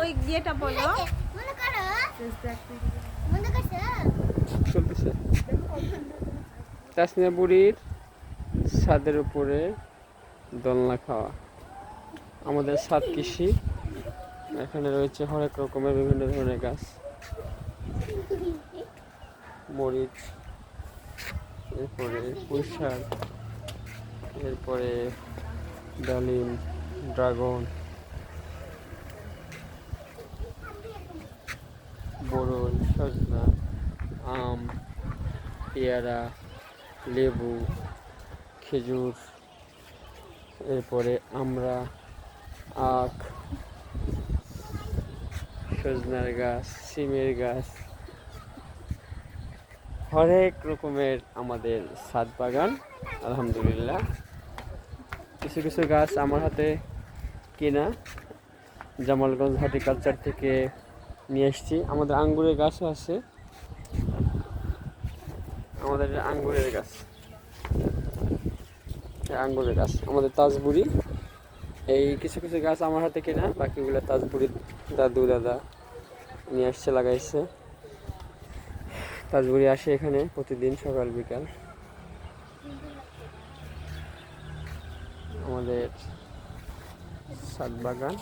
ওই বলো। বুড়ির ছাদের উপরে দোলনা খাওয়া। আমাদের সাত কৃষি। এখানে রয়েছে হরেক রকমের বিভিন্ন ধরনের গাছ। মরিচ, এরপরে পুঁইশাক, এরপরে ডালিম। ড্রাগন বরই সজনা, আম, পেয়ারা, লেবু, খেজুর, এরপরে আমরা আখ, সজনার গাছ, সিমের গাছ, হরেক রকমের আমাদের ছাদ বাগান, আলহামদুলিল্লাহ। কিছু কিছু গাছ আমার হাতে কেনা। জামালগঞ্জ হর্টিকালচার থেকে নিয়ে এসেছি। আমাদের আঙ্গুরের গাছও আছে। আমাদের আঙ্গুরের গাছ। আঙ্গুরের গাছ, আমাদের তাজবুড়ি। এই কিছু কিছু গাছ আমার হাতে কেনা, বাকিগুলো তাজবুড়ি দাদু, দাদা নিয়ে আসছে, লাগাইছে। তাজবুড়ি আসে এখানে প্রতিদিন সকাল, বিকাল। আমাদের সাত বাগান।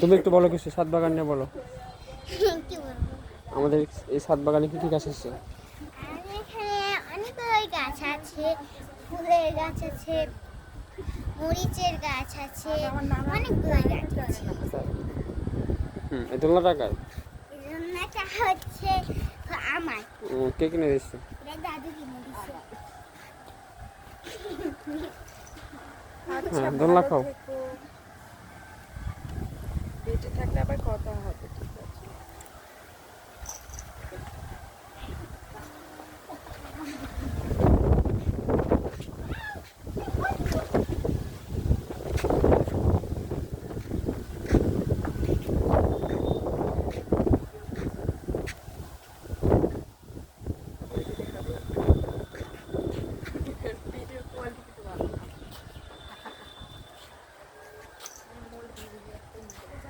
তুমি একটু বলো কিছু সাত বাগান নিয়ে বলো। আমাদের এই সাত বাগানে কি কি গাছ আছে? অনেকগুলো গাছ আছে ফুলের গাছ আছে মরিচের গাছ আছে অনেকগুলো গাছ আছে হুম এই দোলনা এটা হচ্ছে আমার। কে কিনে দিচ্ছে দাদু আচ্ছা হ্যাঁ, দোলনা খাও। বেঁচে থাকলে আবার কথা হবে